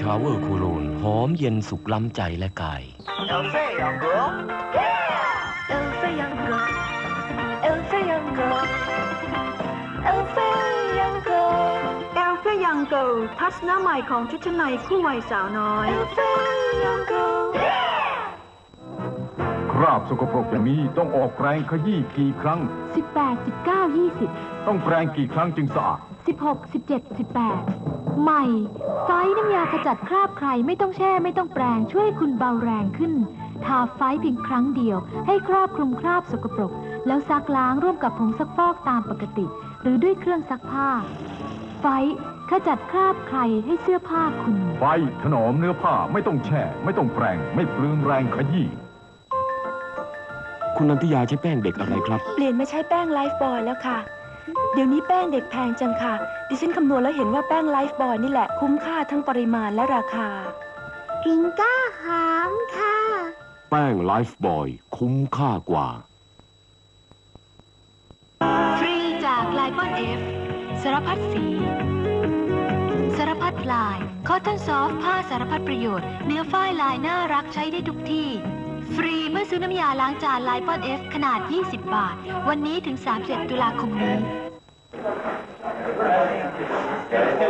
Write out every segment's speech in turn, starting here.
ชาเวอร์โคโลนหอมเย็นสุขล้ำใจและกาย Elfe young girl. Elfe young girl Elfe young girl Elfe young girl เอลเฟยังเกิลทัชหน้าใหม่ของชุดชั้นในคู่วัยสาวน้อย Elfe young girl คราบสกปรกอย่างนี้ต้องออกแรงขยี้กี่ครั้ง 18 19 20 ต้องแปรงกี่ครั้งจึงสะอาด16 17 18 ใหม่ไฟน้ำยาขจัดคราบใครไม่ต้องแช่ไม่ต้องแปรงช่วยให้คุณเบาแรงขึ้น ทาไฟเพียงครั้งเดียว ให้ครอบคลุมคราบสกปรก แล้วซักล้างร่วมกับผงซักฟอกตามปกติ หรือด้วยเครื่องซักผ้า ไฟขจัดคราบใครให้เสื้อผ้าคุณ ไฟถนอมเนื้อผ้าไม่ต้องแช่ ไม่ต้องแปรงไม่เปลืองแรงขยี้คุณนันทิยาใช้แป้งเด็กอะไรครับ เปลี่ยนมาใช้แป้งไลฟ์บอยแล้วค่ะ เดี๋ยวนี้แป้งเด็กแพงจังค่ะ ดิฉันคำนวณแล้วเห็นว่าแป้งไลฟ์บอยนี่แหละคุ้มค่าทั้งปริมาณและราคา พิงก้าหามค่ะ แป้งไลฟ์บอยคุ้มค่ากว่า ฟรีจากไลปอนเอฟสารพัดสี สารพัดลาย คอตตอนซอฟผ้าสารพัดประโยชน์ เนื้อฝ้ายลายน่ารักใช้ได้ทุกที่ ฟรีเมื่อซื้อน้ำยาล้างจานไลปอนเอฟขนาด 20 บาท วันนี้ถึง 31 ตุลาคมนี้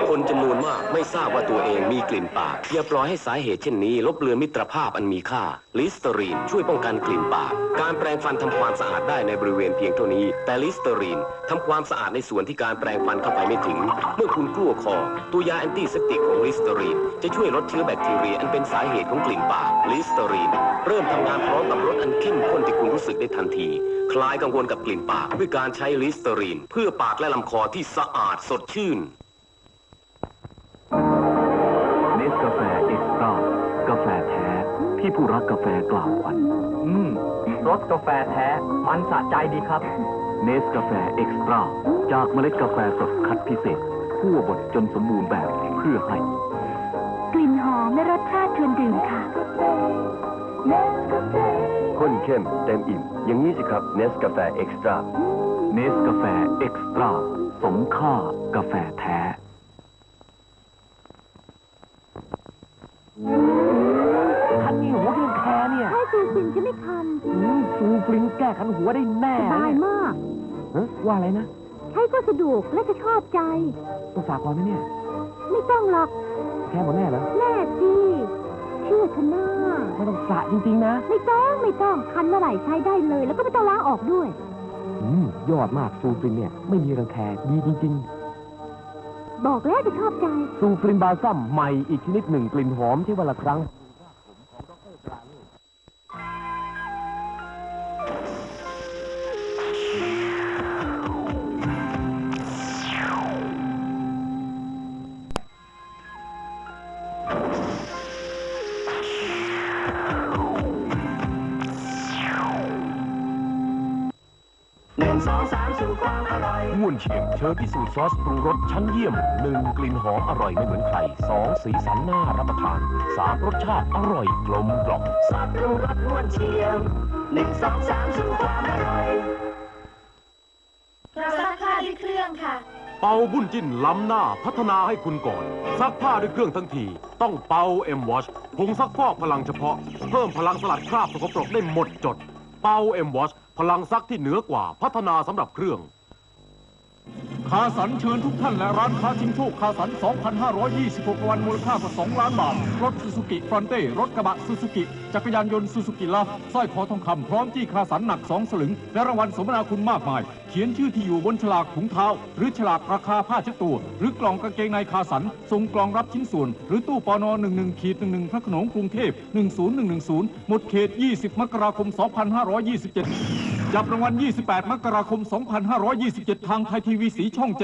คนจำนวนมากไม่ทราบว่าตัวเองมีกลิ่นปากอย่าปล่อยให้สาเหตุเช่นนี้ ลบเลือนมิตรภาพอันมีค่าลิสเตอรีนช่วยป้องกันกลิ่นปาก การแปรงฟันทำความสะอาดได้ในบริเวณเพียงเท่านี้ แต่ลิสเตอรีนทำความสะอาดในส่วนที่การแปรงฟันเข้าไปไม่ถึง เมื่อคุณกลั้วคอ ตัวยาแอนตี้เซปติกของลิสเตอรีนจะช่วยลดเชื้อแบคทีเรียอันเป็นสาเหตุของกลิ่นปากลิสเตอรีนเริ่มทำงานพร้อมกับรสอันเข้มข้นที่คุณรู้สึกได้ทันที คลายกังวลกับกลิ่นปากด้วยการใช้ลิสเตอรีน เพื่อปากและลำคอที่สะอาดสดชื่น ที่ผู้รักกาแฟกล่าวขวัญอืมรสกาแฟแท้ มันสะใจดีครับ เนสกาแฟเอ็กซ์ตร้าจากเมล็ดกาแฟสดคัดพิเศษคั่วบดจนสมบูรณ์แบบเพื่อให้ กลิ่นหอมและรสชาติชวนดื่มค่ะ ข้นเข้มเต็มอิ่ม อย่างนี้สิครับเนสกาแฟเอ็กซ์ตร้าเนสกาแฟเอ็กซ์ตร้าสมค่ากาแฟแท้ คันหัวได้แน่สบายมากฮะว่าอะไรนะใช้ก็สะดวกและจะชอบใจ ต้องฝากก่อนไหมเนี่ย ไม่ต้องหรอก แค่หมดแน่เหรอ แน่สิเชื่อฉันนะไม่ต้องสระจริงๆนะ ไม่ต้องไม่ต้องคันเมื่อไหร่ใช้ได้เลย แล้วก็ไม่ต้องล้างออกด้วย อืม ยอดมากฟูฟลินเนี่ย ไม่มีรังแคดีจริง บอกแล้วจะชอบใจๆฟูฟลินบาซัมใหม่อีกชนิดหนึ่งกลิ่นหอมใช้วันละครั้ง ง่วนเฉียงเชิญพิสูจน์ซอสปรุงรสชั้นเยี่ยมหนึ่งกลิ่นหอมอร่อยไม่เหมือนใครสองสีสันน่ารับประทานสามรสชาติอร่อยกลมกล่อมเราซักผ้าด้วยเครื่องค่ะ เป่าบุญจิ้นล้ำหน้าพัฒนาให้คุณก่อน ซักผ้าด้วยเครื่องทั้งที ต้องเป่าเอ็มวอชผงซักฟอกพลังเฉพาะ เพิ่มพลังสลัดคราบสกปรกได้หมดจด เป่าเอ็มวอช พลังซักที่เหนือกว่าพัฒนาสำหรับเครื่อง คาสันเชิญทุกท่านและร้านค้าชิงโชคคาสัน 2,526รางวัลมูลค่ากว่า2ล้านบาท รถซูซูกิฟรอนเต้ รถกระบะซูซูกิ จักรยานยนต์ซูซูกิลาสร้อยคอทองคำพร้อมที่คาสันหนัก 2 สลึง และรางวัลสมนาคุณมากมาย เขียนชื่อที่อยู่บนฉลากถุงเท้า หรือฉลากราคาผ้าเช็ดตัว หรือกล่องกางเกงในคาสันส่งกล่องรับชิ้นส่วน หรือตู้ปน11ขีด11พระโขนงกรุงเทพ10110 หมดเขต 20 มกราคม 2527 จับรางวัล 28 มกราคม 2527 ทางไทยทีวีสีช่อง 7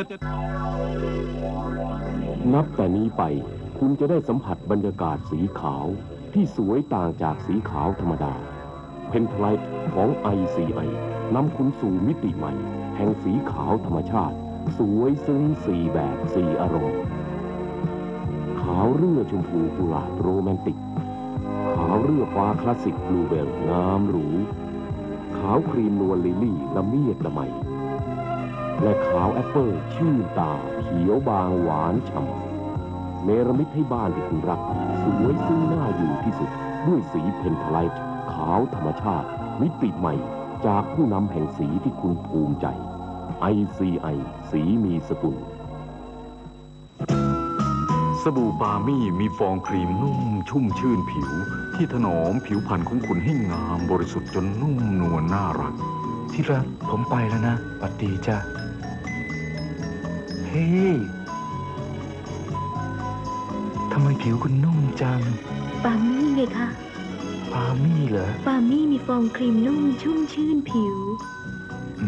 นับแต่นี้ไปคุณจะได้สัมผัสบรรยากาศสีขาวที่สวยต่างจากสีขาวธรรมดา เพนทไลท์ของ ICI นำคุณสู่มิติใหม่ แห่งสีขาวธรรมชาติ สวยซึ้งสีแบบสีอารมณ์ขาวเรือชมพูกุหลาบโรแมนติก ขาวเรือฟ้าคลาสสิกบลูเบลงามหรู ขาวครีมนวลลิลี่ละเมียดละไม และขาวแอปเปิลชื่นตา เขียวบางหวานฉ่ำเนรมิตให้บ้านที่คุณรัก สวยซึ้งน่าอยู่ที่สุด ด้วยสีเพนทไลท์ขาวธรรมชาติ มิติใหม่ จากผู้นำแห่งสีที่คุณภูมิใจ ICI สีมีสกุล สบู่ปามี่มีฟองครีมนุ่มชุ่มชื่นผิว ที่ถนอมผิวพรรณของคุณให้งามบริสุทธิ์จนนุ่มนวลน่ารัก ที่รักผมไปแล้วนะปัดดีจ้ะ เฮ้ยทำไมผิวคุณนุ่มจัง ปามี่ไงคะ ปามี่เหรอ ปามี่มีฟองครีมนุ่มชุ่มชื่นผิว อื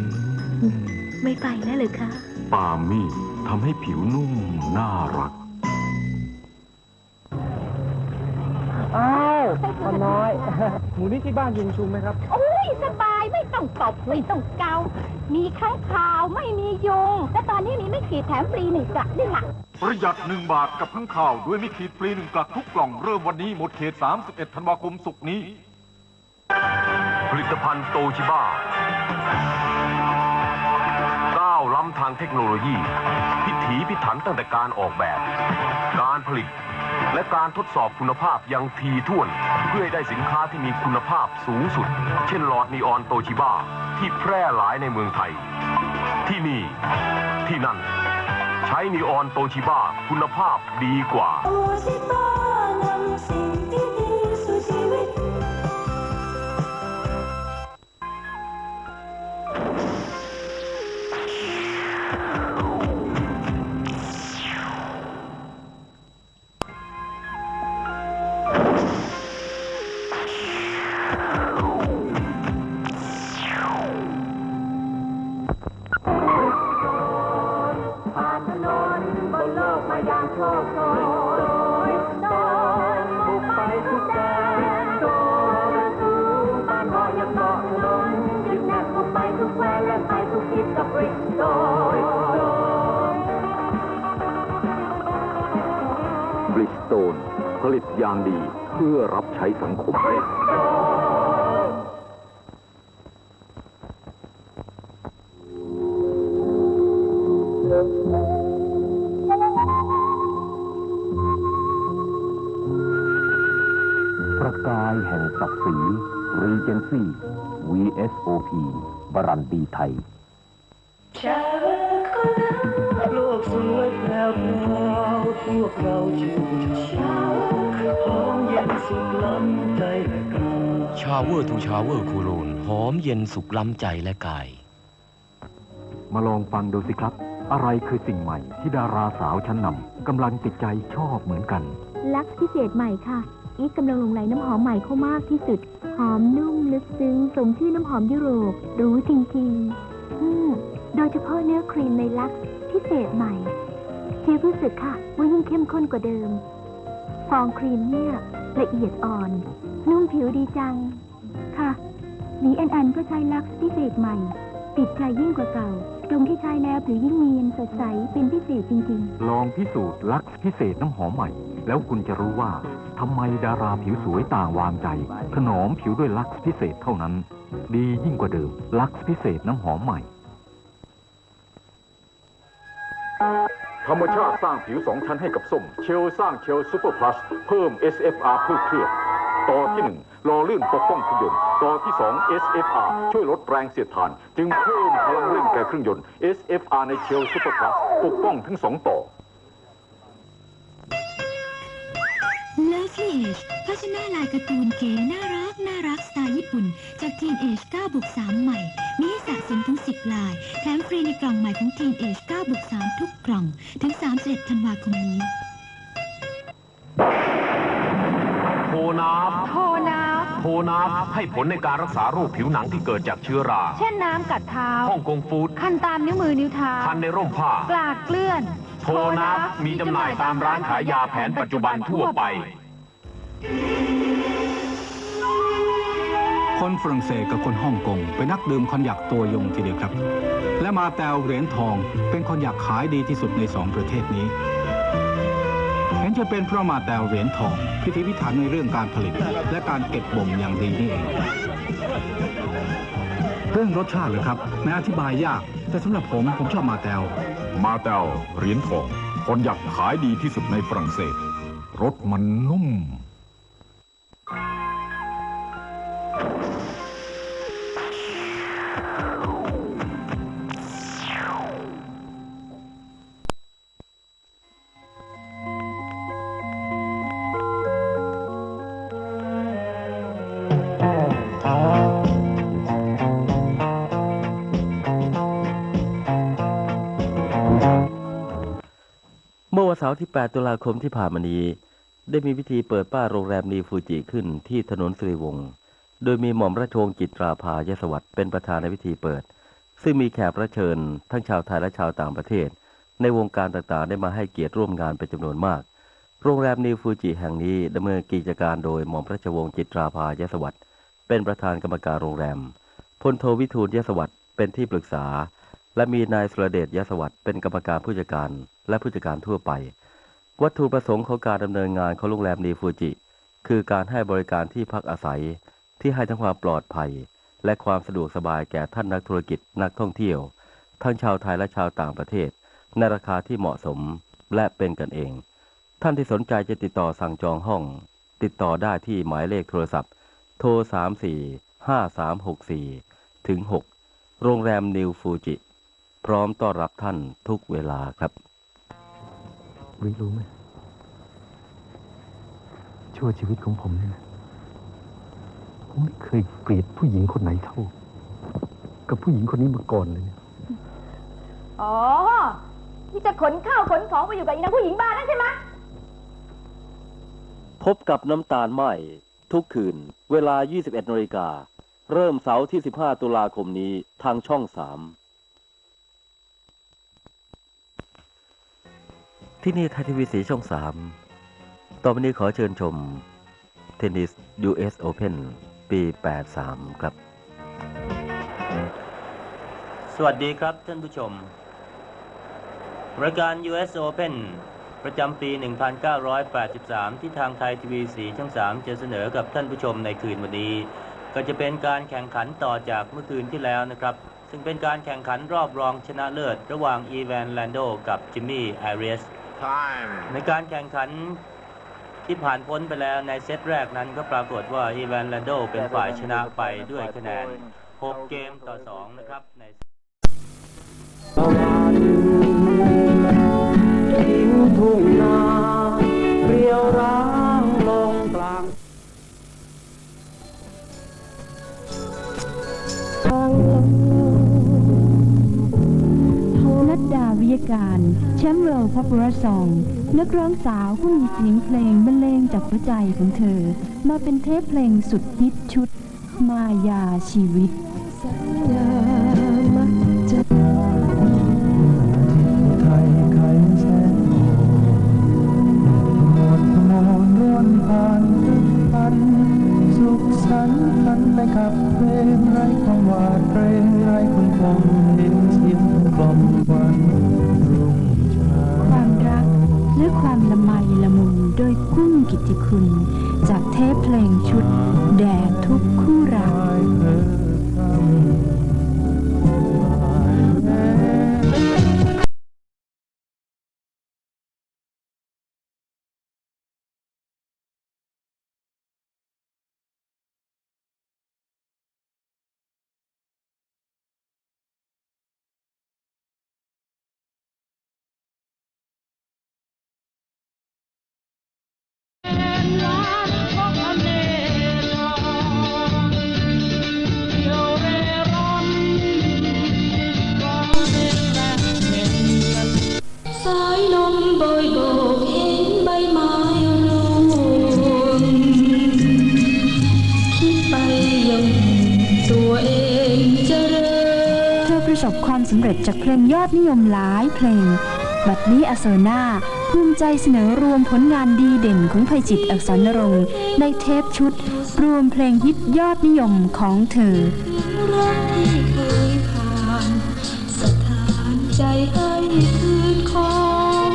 ม ไม่ไปแล้วเหรอคะ ปามี่ทำให้ผิวนุ่มน่ารัก อ้าวป้าน้อย หมูนี่ที่บ้านยุงชุมไหมครับ โอ้ยสบายไม่ต้องตบไม่ต้องเกา มีข้างข่าวไม่มียุงและตอนนี้มีไม่ขีดแถมฟรีหนึ่งกลับด้วยล่ะประหยัดหนึ่งบาทกับข้างข่าว ด้วยไม่ขีดฟรีหนึ่งกลักทุกกล่องเริ่มวันนี้หมดเขต 31 ธันวาคมสุกร์นี้ ผลิตภัณฑ์โตชิบ้าางเทคโนโลยี พิถีพิถันตั้งแต่การออกแบบ การผลิต และการทดสอบคุณภาพอย่างทีท่วน เพื่อให้ได้สินค้าที่มีคุณภาพสูงสุด เช่นหลอดนีออนโตชิบ้าที่แพร่หลายในเมืองไทย ที่นี่ที่นั่น ใช้นีออนโตชิบ้าคุณภาพดีกว่า ใช้สังคมประกายแห่งศักดิ์ศรี Regency VSOP บรันดีไทย ชาเวอร์ทูชาเวอร์คูโรนหอมเย็นสุขล้ำใจและกาย มาลองฟังดูสิครับ อะไรคือสิ่งใหม่ที่ดาราสาวชั้นนำกำลังติดใจชอบเหมือนกัน ลักซ์พิเศษใหม่ค่ะ อีกกำลังหลงไหลน้ำหอมใหม่เข้ามากที่สุด หอมนุ่มลึกซึ้งสมชื่อน้ำหอมยุโรปหรู้จริงๆ อืม โดยเฉพาะเนื้อครีมในลักซ์พิเศษใหม่เชียร์รู้สึกค่ะว่ายิ่งเข้มข้นกว่าเดิม ฟองครีมเนี่ยละเอียดอ่อน นุ่มผิวดีจัง ค่ะหนีอันอันก็ใช้ลักซ์พิเศษใหม่ ติดใจยิ่งกว่าเก่า ตรงที่ใช้แล้วผิวยิ่งเนียนสดใสเป็นพิเศษจริงๆลองพิสูจน์ลักซ์พิเศษน้ำหอมใหม่ แล้วคุณจะรู้ว่าทำไมดาราผิวสวยต่างวางใจ ถนอมผิวด้วยลักซ์พิเศษเท่านั้น ดียิ่งกว่าเดิม ลักซ์พิเศษน้ำหอมใหม่ ธรรมชาติสร้างผิวสองชั้นให้กับส้ม เชลสร้างเชลซูเปอร์พลัส เพิ่ม SFR เพื่อเคลือบต่อที่หนึ่ง รอลื่นปกป้องเครื่องยนต์ต่อที่สอง SFR ช่วยลดแรงเสียดทาน จึงเพิ่มพลังเร่งแก่เครื่องยนต์ SFR ในเชลซูเปอร์พลัสปกป้องทั้งสองต่อ Lovely Age ภาชนะลายการ์ตูนเก๋น่ารัก น่ารักสไตล์ญี่ปุ่น จาก Teen Age 9บวก3ใหม่ มีให้สะสมถึง 10 ลาย แถมฟรีในกล่องใหม่ของ Teen Age 9บวก3ทุกกล่อง ถึง31ธันวาคมนี้ โทนาฟโทน้ โทนาฟให้ผลในการรักษาโรคผิวหนังที่เกิดจากเชื้อราำเช่นน้ำกัดเท้าฮ่องกงฟู้ดคันตามนิ้วมือนิ้วเท้าคันในร่มผ้ากลากเกลื่อนโทนาฟมีจำหน่ายตามร้านขายยาแผนปัจจุบันทั่วไป คนฝรั่งเศสกับคนฮ่องกงเป็นนักดื่มคอนยักตัวยงทีเดียวครับ และมาแตวเหรียญทองเป็นคอนยักขายดีที่สุดในสองประเทศนี้เห็น จะเป็นเพราะมาแตวเหรียญทองพิธีพิถันในเรื่องการผลิต และการเก็บบ่มอย่างดีนี่เองเรื่องรสชาติเหรอครับแม้อธิบายยาก แต่สำหรับผมผมชอบมาแตวมาแตวเหรียญทองคนอยากขายดีที่สุดในฝรั่งเศสรสมันนุ่ม เสาร์ที่ 8 ตุลาคมที่ผ่านมานี้ ได้มีพิธีเปิดป้าโรงแรมนีฟูจิขึ้นที่ถนนสิริวงศ์ โดยมีหม่อมราชวงศ์จิตราภายศวัตรเป็นประธานในพิธีเปิด ซึ่งมีแขกรับเชิญ ทั้งชาวไทยและชาวต่างประเทศ ในวงการต่างๆ ได้มาให้เกียรติร่วมงานเป็นจำนวนมาก โรงแรมนีฟูจิแห่งนี้ดำเนินกิจการโดยหม่อมราชวงศ์จิตราภายศวัตรเป็นประธานกรรมการโรงแรมพลโทวิทูลยศวัตรเป็นที่ปรึกษา และมีนายสุรเดชยศวัตรเป็นกรรมการผู้จัดการ และผู้จัดการทั่วไป วัตถุประสงค์ของการดำเนินงานของโรงแรมนีฟูจิ คือการให้บริการที่พักอาศัย ที่ให้ทั้งความปลอดภัย และความสะดวกสบายแก่ท่านนักธุรกิจนักท่องเที่ยว ทั้งชาวไทยและชาวต่างประเทศ ในราคาที่เหมาะสมและเป็นกันเอง ท่านที่สนใจจะติดต่อสั่งจองห้อง ติดต่อได้ที่หมายเลขโทรศัพท์ โทร 34 5364 ถึง 6 โรงแรมนิวฟูจิ พร้อมต้อนรับท่านทุกเวลาครับวิรู้ไหมชั่วชีวิตของผมเนี่ยนะผมไม่เคยเกลียดผู้หญิงคนไหนเท่า กับผู้หญิงคนนี้มาก่อนเลยเนี่ยอ๋อ ที่จะขนข้าวขนของไปอยู่กับอีนางผู้หญิงบ้านนั่นใช่ไหมพบกับน้ำตาลไหมทุกคืน เวลา 21นาฬิกา เริ่มเสาร์ที่ 15 ตุลาคมนี้ทางช่อง 3 ที่นี่ไทยทีวีสีช่อง 3 ต่อไปนี้ขอเชิญชม เทนนิส US Open ปี 83 ครับ สวัสดีครับท่านผู้ชม รายการ US Open ประจำปี 1983 ที่ทางไทยทีวีสีช่อง 3 จะเสนอกับท่านผู้ชมในคืนวันนี้ ก็จะเป็นการแข่งขันต่อจากเมื่อคืนที่แล้วนะครับ ซึ่งเป็นการแข่งขันรอบรองชนะเลิศ ระหว่างอีแวนแลนโดกับจิมมี่ไอเรส ในการแข่งขันที่ผ่านพ้นไปแล้วในเซตแรกนั้นก็ปรากฏว่าอีแวนแลนโดเป็นฝ่ายชนะไปด้วยคะแนน 6 เกมต่อ 2 นะครับในทุ่งนาเรียวร้า ยการแชมป์เวิลด์พ o ป u ราซองนักร้องสาวผู้มีเสียงเพลงบรรเลงจากหัวใจของเธอ มาเป็นเทปเพลงสุดฮิตชุด มายาชีวิตไประสบความสำเร็จจากเพลงยอดนิยมหลายเพลง บัดนี้อโซนาภูมิใจเสนอรวมผลงานดีเด่นของภัยจิตอักษรนรงค์ในเทปชุด รวมเพลงฮิตยอดนิยมของเธอรักที่เคยผ่านสถานใจให้คืนคง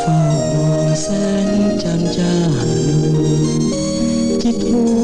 เฝ้ามองแสงจันทร์จ้าจิตหว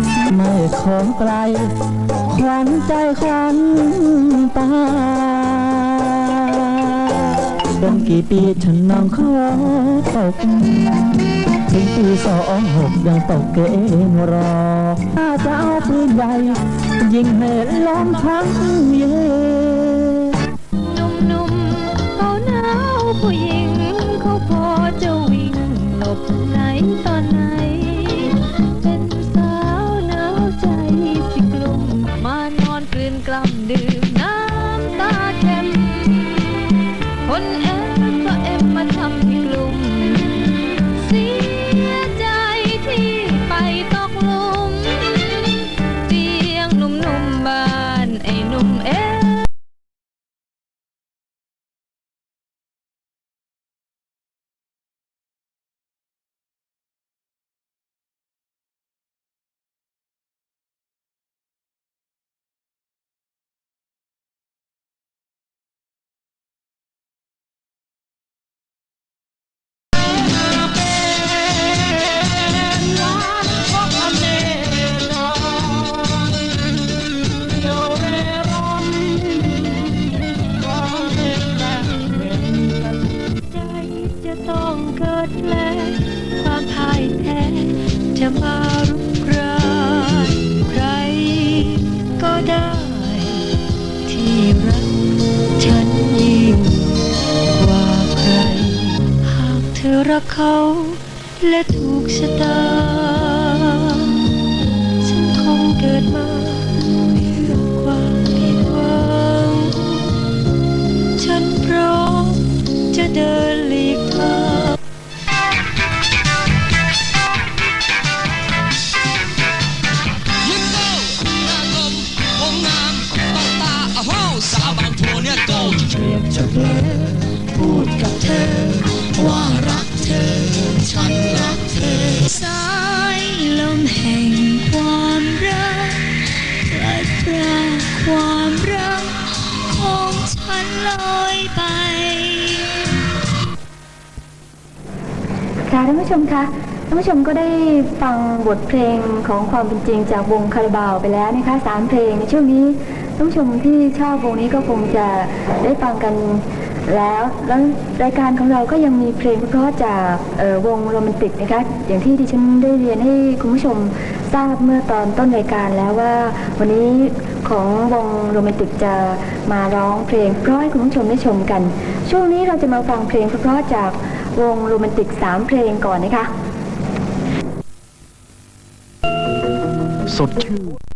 ไม่ของไกลขวัญใจขวัญตาเป็นกี่ปีฉันนองขอตกถึงปีสองหกยังตกเกงรอถ้าจะเอาปืนใหญ่ยิงให้ล้อมทั้งเยืน เดินหลีกทางยิ้มเบ้หน้ากลมผมงามต้องตาโอ้าวสาวบางทัวเนี่ยโกเตรียมจะเพลพูดกับเธอ ว่ารักเธอฉัน ผู้ชมคะท่านผู้ชมก็ได้ฟังบทเพลงของความเป็นจริงจากวงคาราบาวไปแล้วนะคะสามเพลงในช่วงนี้ท่านผู้ชมที่ชอบวงนี้ก็คงจะได้ฟังกันแล้วแล้วรายการของเราก็ยังมีเพลงเพราะจากวงโรแมนติกนะคะอย่างที่ดิฉันได้เรียนให้คุณผู้ชมทราบเมื่อตอนต้นรายการแล้วว่า วันนี้ของวงโรแมนติกจะมาร้องเพลงเพราะให้คุณผู้ชมได้ชมกัน ช่วงนี้เราจะมาฟังเพลงเพราะจาก วงโรแมนติกสามเพลงก่อนนะคะ สดชื่น